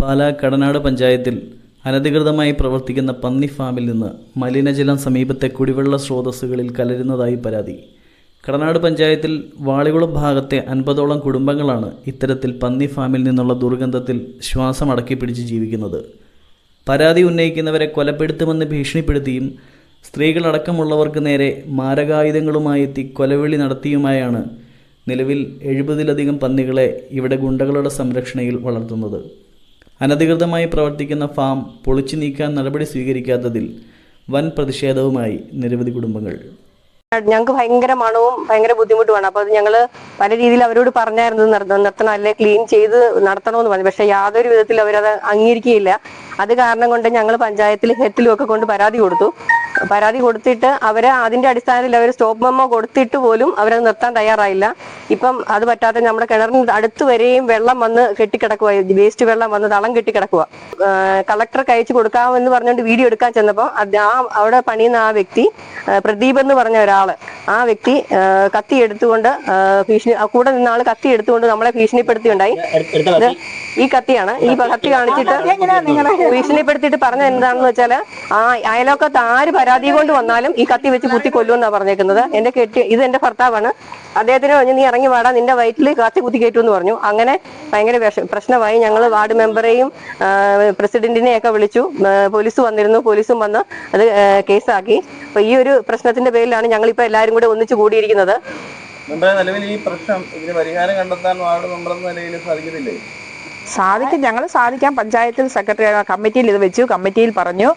പാലാ കടനാട് പഞ്ചായത്തിൽ അനധികൃതമായി പ്രവർത്തിക്കുന്ന പന്നി ഫാമിൽ നിന്ന് മലിനജലം സമീപത്തെ കുടിവെള്ള സ്രോതസ്സുകളിൽ കലരുന്നതായി പരാതി. കടനാട് പഞ്ചായത്തിൽ വാളികുളം ഭാഗത്തെ അൻപതോളം കുടുംബങ്ങളാണ് ഇത്തരത്തിൽ പന്നി ഫാമിൽ നിന്നുള്ള ദുർഗന്ധത്തിൽ ശ്വാസം അടക്കി പിടിച്ച് ജീവിക്കുന്നത്. പരാതി ഉന്നയിക്കുന്നവരെ കൊലപ്പെടുത്തുമെന്ന് ഭീഷണിപ്പെടുത്തിയും സ്ത്രീകളടക്കമുള്ളവർക്ക് നേരെ മാരകായുധങ്ങളുമായി എത്തി കൊലവിളി നടത്തിയുമായാണ് നിലവിൽ എഴുപതിലധികം പന്നികളെ ഇവിടെ ഗുണ്ടകളുടെ സംരക്ഷണയിൽ വളർത്തുന്നത്. അനധികൃതമായി പ്രവർത്തിക്കുന്ന ഫാം പൊളിച്ചു നീക്കാൻ നടപടി സ്വീകരിക്കാത്തതിൽ വൻ പ്രതിഷേധവുമായി നിരവധി കുടുംബങ്ങൾ. ഞങ്ങൾക്ക് ഭയങ്കര മണവും ഭയങ്കര ബുദ്ധിമുട്ടുമാണ്. അപ്പൊ അത് ഞങ്ങൾ പല രീതിയിൽ അവരോട് പറഞ്ഞായിരുന്നു നിർത്തണം അല്ലെ ക്ലീൻ ചെയ്ത് നടത്തണമെന്ന് പറഞ്ഞു. പക്ഷെ യാതൊരു വിധത്തിൽ അവരത് അംഗീകരിക്കുകയില്ല. അത് കാരണം കൊണ്ട് ഞങ്ങൾ പഞ്ചായത്തിൽ ഹെറ്റിലും ഒക്കെ കൊണ്ട് പരാതി കൊടുത്തു. പരാതി കൊടുത്തിട്ട് അവർ അതിന്റെ അടിസ്ഥാനത്തിൽ അവർ സ്റ്റോപ്പ് മെമ്മോ കൊടുത്തിട്ട് പോലും അവരത് നിർത്താൻ തയ്യാറായില്ല. ഇപ്പം അത് പറ്റാതെ നമ്മുടെ കിണറിന് അടുത്ത് വരെയും വെള്ളം വന്ന് കെട്ടിക്കിടക്കുക വേസ്റ്റ് വെള്ളം വന്ന് തളം കെട്ടിക്കിടക്കുക കളക്ടർക്ക് അയച്ചു കൊടുക്കാമെന്ന് പറഞ്ഞുകൊണ്ട് വീഡിയോ എടുക്കാൻ ചെന്നപ്പോൾ ആ അവിടെ പണിയുന്ന ആ വ്യക്തി പ്രദീപ് എന്ന് പറഞ്ഞ ഒരാൾ ആ വ്യക്തി കത്തി എടുത്തുകൊണ്ട് ഭീഷണി കൂടെ നിന്ന ആൾ കത്തി എടുത്തുകൊണ്ട് നമ്മളെ ഭീഷണിപ്പെടുത്തിയുണ്ടായി. ഈ കത്തിയാണ്. ഈ കത്തി. കാണിച്ചിട്ട് ഭീഷണിപ്പെടുത്തിയിട്ട് പറഞ്ഞത് എന്താണെന്ന് വെച്ചാൽ ആ അയലോക്കത്ത് ആര് പരാതി കൊണ്ട് വന്നാലും ഈ കത്തി വെച്ച് കുത്തി കൊല്ലുമെന്നാണ് പറഞ്ഞേക്കുന്നത്. എന്റെ കെട്ടി ഇത് എന്റെ ഭർത്താവാണ്. അദ്ദേഹത്തിന് പറഞ്ഞു നീ ഇറങ്ങി വാടാ നിന്റെ വയറ്റിൽ കത്തി കുത്തി കയറ്റു എന്ന് പറഞ്ഞു. അങ്ങനെ ഭയങ്കര പ്രശ്നമായി. ഞങ്ങൾ വാർഡ് മെമ്പറേയും പ്രസിഡന്റിനെ ഒക്കെ വിളിച്ചു. പോലീസ് വന്നിരുന്നു. പോലീസും വന്ന് അത് കേസാക്കി. അപ്പൊ ഈ ഒരു പ്രശ്നത്തിന്റെ പേരിലാണ് ഞങ്ങൾ ഇപ്പൊ എല്ലാരും കൂടെ ഒന്നിച്ചു കൂടിയിരിക്കുന്നത്. നിലവിൽ ഈ പ്രശ്നം ഇതിന് പരിഹാരം കണ്ടെത്താൻ വാർഡ് മെമ്പർ എന്ന നിലയിൽ സാധിക്കുന്നില്ലേ? സാധിക്കും. ഞങ്ങൾ സാധിക്കാം. പഞ്ചായത്തിൽ സെക്രട്ടറി കമ്മിറ്റിയിൽ ഇത് വെച്ചു. കമ്മിറ്റിയിൽ പറഞ്ഞു.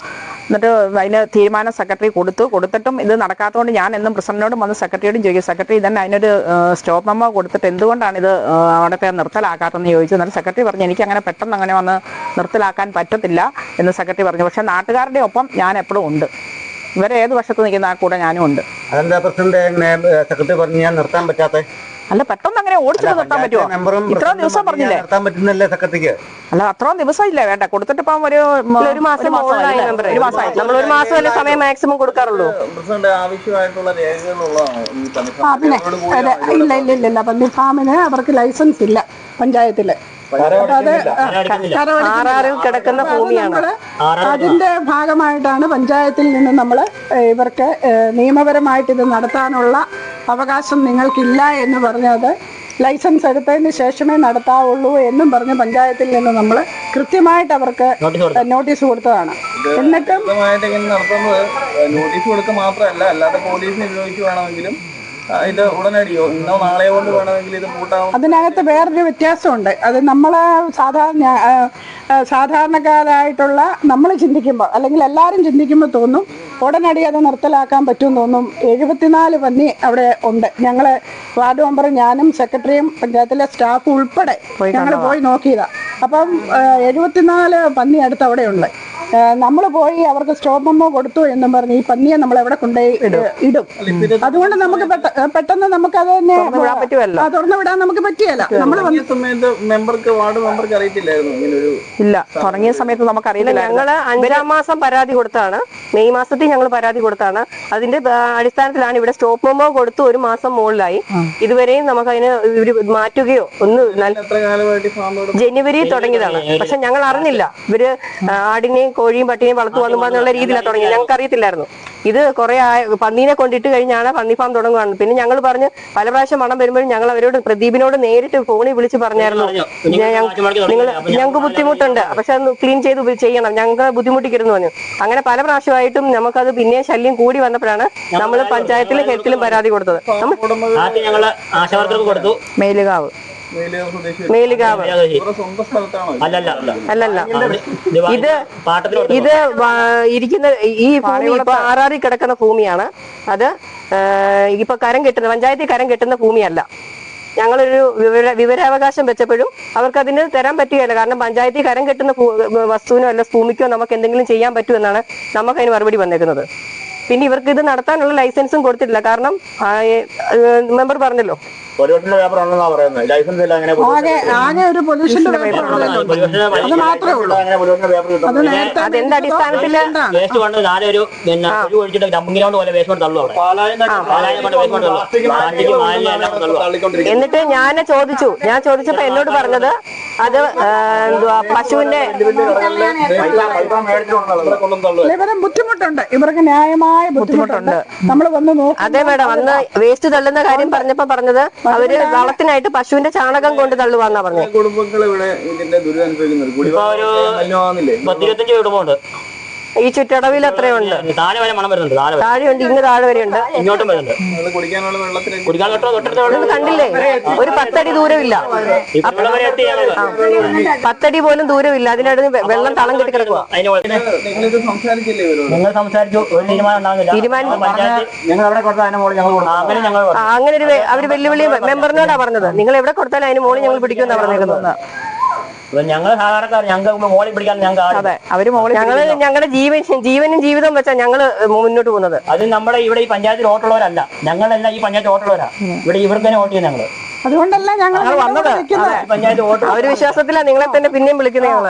എന്നിട്ട് അതിന് തീരുമാനം സെക്രട്ടറി കൊടുത്തു. കൊടുത്തിട്ടും ഇത് നടക്കാത്തതുകൊണ്ട് ഞാൻ എന്നും പ്രസിഡന്റിനോടും വന്ന് സെക്രട്ടറിയോടും ചോദിക്കും സെക്രട്ടറി തന്നെ അതിനൊരു സ്റ്റോപ്പ് മെമ്മോ കൊടുത്തിട്ട് എന്തുകൊണ്ടാണ് ഇത് അവിടുത്തെ നിർത്തലാക്കാത്തതെന്ന് ചോദിച്ചു? എന്നിട്ട് സെക്രട്ടറി പറഞ്ഞു എനിക്ക് അങ്ങനെ പെട്ടെന്ന് അങ്ങനെ വന്ന് നിർത്തലാക്കാൻ പറ്റത്തില്ല എന്ന് സെക്രട്ടറി പറഞ്ഞു. പക്ഷെ നാട്ടുകാരുടെ ഒപ്പം ഞാൻ എപ്പോഴും ഉണ്ട്. ഇവരെ ഏത് വശത്ത് നിൽക്കുന്ന ആ കൂടെ ഞാനും ഉണ്ട്. അതെന്താ പ്രസിഡന്റ്? സെക്രട്ടറി പറഞ്ഞു ഞാൻ നിർത്താൻ പറ്റാത്ത അല്ല പെട്ടെന്ന് അങ്ങനെ ഓടിച്ചു നിർത്താൻ പറ്റുമോ? ഇത്ര ദിവസം പറഞ്ഞില്ലേ? അല്ല അത്രയും ദിവസം ഇല്ല വേണ്ട കൊടുത്തിട്ട് ഇപ്പം ഒരു ഒരു മാസം നമ്മൾ ഒരു മാസം അല്ലേ സമയം മാക്സിമം കൊടുക്കാറുള്ളൂ. ഇല്ല ഇല്ല ഇല്ല ഇല്ല. പന്നി ഫാമിന് അവർക്ക് ലൈസൻസ് ഇല്ല പഞ്ചായത്തിൽ. കിടക്കുന്ന ഭൂമിയാണ്. അതിന്റെ ഭാഗമായിട്ടാണ് പഞ്ചായത്തിൽ നിന്ന് നമ്മൾ ഇവർക്ക് നിയമപരമായിട്ട് ഇത് നടത്താനുള്ള അവകാശം നിങ്ങൾക്കില്ല എന്ന് പറഞ്ഞത് ലൈസൻസ് എടുത്തതിന് ശേഷമേ നടത്താവുള്ളൂ എന്നും പറഞ്ഞ് പഞ്ചായത്തിൽ നിന്ന് നമ്മൾ കൃത്യമായിട്ട് അവർക്ക് നോട്ടീസ് കൊടുത്തതാണ്. എന്നിട്ടും നോട്ടീസ് കൊടുക്കുക മാത്രമല്ല അല്ലാതെ പോലീസിനെ ഉപയോഗിച്ച് വേണമെങ്കിലും ആ, ഇത് ഉടനടിയോ ഇന്നോ നാളെയോ കൊണ്ട് വേണമെങ്കിൽ ഇത് പൂട്ടാവും അതിനകത്ത് വേറൊരു വ്യത്യാസമുണ്ട്. അത് നമ്മൾ സാധാരണ സാധാരണക്കാരായിട്ടുള്ള നമ്മൾ ചിന്തിക്കുമ്പോൾ അല്ലെങ്കിൽ എല്ലാവരും ചിന്തിക്കുമ്പോൾ തോന്നും ഉടനടി അത് നിർത്തലാക്കാൻ പറ്റുമെന്ന് തോന്നും. എഴുപത്തിനാല് പന്നി അവിടെ ഉണ്ട്. ഞങ്ങൾ വാർഡ് മെമ്പർ ഞാനും സെക്രട്ടറിയും പഞ്ചായത്തിലെ സ്റ്റാഫ് ഉൾപ്പെടെ ഞങ്ങൾ പോയി നോക്കിയതാ. അപ്പം എഴുപത്തിനാല് പന്നി അടുത്ത് അവിടെ ഉണ്ട് നമ്മൾ പോയി അവർക്ക് സ്റ്റോപ്പ് മെമ്മോ കൊടുത്തു എന്നും പറഞ്ഞ് ഈ പന്നിയെ നമ്മൾ എവിടെ കൊണ്ടുപോയി ഇടും. അതുകൊണ്ട് നമുക്ക് പെട്ട- പെട്ടെന്ന് നമുക്ക് അത് തന്നെ തുറന്നു വിടാൻ നമുക്ക് പറ്റിയല്ല. നമ്മൾ മെമ്പർക്ക് വാർഡ് മെമ്പർക്ക് അറിയത്തില്ലായിരുന്നു ഇല്ല തുടങ്ങിയ സമയത്ത് നമുക്ക് അറിയില്ല ഞങ്ങൾ അഞ്ചാം മാസം പരാതി കൊടുത്താണ്. മെയ് മാസത്തിൽ ഞങ്ങൾ പരാതി കൊടുത്താണ്. അതിന്റെ അടിസ്ഥാനത്തിലാണ് ഇവിടെ സ്റ്റോപ്പ് മെമ്മോ കൊടുത്തു ഒരു മാസം മുകളിലായി. ഇതുവരെയും നമുക്ക് അതിന് ഇവർ മാറ്റുകയോ ഒന്ന് ജനുവരി തുടങ്ങിയതാണ്. പക്ഷെ ഞങ്ങൾ അറിഞ്ഞില്ല. ഇവർ ആടിനെയും കോഴിയും പട്ടിയും വളർത്തു വന്നു എന്നുള്ള രീതിയിലാണ് തുടങ്ങി ഞങ്ങൾക്ക് അറിയത്തില്ലായിരുന്നു. ഇത് കുറെ പന്നീനെ കൊണ്ടിട്ട് കഴിഞ്ഞാണ് പന്നി ഫാം തുടങ്ങുകയാണ് പിന്നെ ഞങ്ങൾ പറഞ്ഞ് പല പ്രാവശ്യം മണം വരുമ്പോഴും ഞങ്ങൾ അവരോട് പ്രദീപിനോട് നേരിട്ട് ഫോണിൽ വിളിച്ച് പറഞ്ഞായിരുന്നു. നിങ്ങൾ ഞങ്ങൾക്ക് ബുദ്ധിമുട്ടുണ്ട്. പക്ഷെ അത് ക്ലീൻ ചെയ്ത് ചെയ്യണം. ഞങ്ങൾക്ക് ബുദ്ധിമുട്ടിക്കരുന്ന് പറഞ്ഞു. അങ്ങനെ പല പ്രാവശ്യമായിട്ടും നമുക്കത് പിന്നെ ശല്യം കൂടി വന്നപ്പോഴാണ് നമ്മൾ പഞ്ചായത്തിലും ഹെൽത്തിലും പരാതി കൊടുത്തത്. കൊടുത്തു. മേലുകാവ്. മേലുകാവ്? അല്ലല്ല അല്ല. അല്ലല്ല. ഇത് ഇത് ഇത് ഇരിക്കുന്ന ഈ ഭൂമി ഇപ്പൊ ആറാറി കിടക്കുന്ന ഭൂമിയാണ്. അത് ഇപ്പൊ കരം കെട്ടുന്ന പഞ്ചായത്തിൽ കരം കെട്ടുന്ന ഭൂമിയല്ല. ഞങ്ങളൊരു വിവര വിവരാവകാശം വെച്ചപ്പോഴും അവർക്ക് അതിന് തരാൻ പറ്റുകയില്ല. കാരണം പഞ്ചായത്തിൽ കരം കെട്ടുന്ന വസ്തുവിനോ അല്ല ഭൂമിക്കോ നമുക്ക് എന്തെങ്കിലും ചെയ്യാൻ പറ്റുമെന്നാണ് നമുക്ക് അതിന് മറുപടി വന്നേക്കുന്നത്. പിന്നെ ഇവർക്ക് ഇത് നടത്താനുള്ള ലൈസൻസും കൊടുത്തിട്ടില്ല. കാരണം മെമ്പർ പറഞ്ഞല്ലോ. പൊല്യൂഷന്റെ പേപ്പർ ഉണ്ടെന്നാ പറയുന്നത്. ലൈസൻസ് ഇല്ല അങ്ങനെ ആകെ ആകെ ഒരു പൊല്യൂഷന്റെ പേപ്പർ ഉള്ളല്ലോ അത് മാത്രമേ ഉള്ളൂ. അങ്ങനെ പൊല്യൂഷന്റെ പേപ്പർ അത് കിട്ടും നേരത്തെ അതെന്ത് അടിസ്ഥാനത്തിൽ? വേസ്റ്റ് കൊണ്ട് നാളെ ഒരു പിന്നെ കുഴി ഒഴിച്ചിട്ട് ഡമ്പിംഗ് ഗ്രൗണ്ട് പോലെ വേസ്റ്റ് കൊണ്ട് തള്ളു അവിടെ. പാലായം കൊണ്ട് വേസ്റ്റ് കൊണ്ട് തള്ളു. പ്ലാസ്റ്റിക് മാലിന്യം എല്ലാം കൊണ്ട് തള്ളുക എന്നിട്ട് ഞാൻ ചോദിച്ചു. ഞാൻ ചോദിച്ചപ്പോ എന്നോട് പറഞ്ഞത് അത് ആ, എന്തുവാ പശുവിന്റെ ഇവരെ ബുദ്ധിമുട്ടുണ്ട്. ഇവർക്ക് ന്യായമായ ബുദ്ധിമുട്ടുണ്ട്. നമ്മൾ വന്ന് നോക്കും അതെ മേഡം. അന്ന് വേസ്റ്റ് തള്ളുന്ന കാര്യം പറഞ്ഞപ്പോ പറഞ്ഞത് അവർ വളത്തിനായിട്ട് പശുവിന്റെ ചാണകം കൊണ്ട് തള്ളുവാന്നാ പറഞ്ഞത്. കുടുംബങ്ങൾ ഇവിടെ ഇതിന്റെ ദുരിതം അനുഭവിക്കുന്നുണ്ട് കുടിവെള്ളം കുടുംബമുണ്ട് ഈ ചുറ്റടവിൽ എത്രയുണ്ട് താഴെ വരെ മണം വരുന്നുണ്ട് താഴെ വരെ. താഴെയുണ്ട് ഇങ്ങ് താഴെ വരെ ഉണ്ട്. ഇങ്ങോട്ടും വരുന്നുണ്ട്. കുടിക്കാനുള്ള കുടിക്കാൻ തൊട്ടടുത്ത നിങ്ങൾ കണ്ടില്ലേ? ഒരു പത്തടി ദൂരമില്ല. പത്തടി പോലും ദൂരമില്ല. അതിനടുത്ത് വെള്ളം തളം കെട്ടി കിടക്കുക നിങ്ങൾ സംസാരിച്ചു ഒരു തീരുമാനം തീരുമാനം കൊടുത്താൽ മുകളിൽ ഞങ്ങൾ അങ്ങനെ ഒരു അവർ വെല്ലുവിളി മെമ്പറിനോടാ പറഞ്ഞത്. നിങ്ങൾ എവിടെ കൊടുത്താലും അതിന് മോളിൽ ഞങ്ങൾ പിടിക്കുമെന്നാ പറഞ്ഞേക്കുന്നത്. ഞങ്ങൾ സാധാരണക്കാർ ഞങ്ങൾക്ക് മോളിൽ പിടിക്കാൻ ഞങ്ങൾ അതെ അവർ മോളിൽ ഞങ്ങൾ ഞങ്ങളുടെ ജീവൻ ജീവനും ജീവിതം വെച്ചാ ഞങ്ങൾ മുന്നോട്ട് പോകുന്നത്. അത് നമ്മുടെ ഇവിടെ ഈ പഞ്ചായത്തിൽ ഓട്ടുള്ളവരല്ല. ഞങ്ങളല്ല ഈ പഞ്ചായത്ത് ഓട്ടുള്ളവരാ. ഇവിടെ ഇവർക്ക് തന്നെ ഓട്ട് ചെയ്യുന്നത് ഞങ്ങൾ. അതുകൊണ്ടല്ല ഞങ്ങൾ വന്നത്. അവർ ഒരു വിശ്വാസത്തിലാ നിങ്ങളെ തന്നെ പിന്നെയും വിളിക്കുന്നത് ഞങ്ങൾ.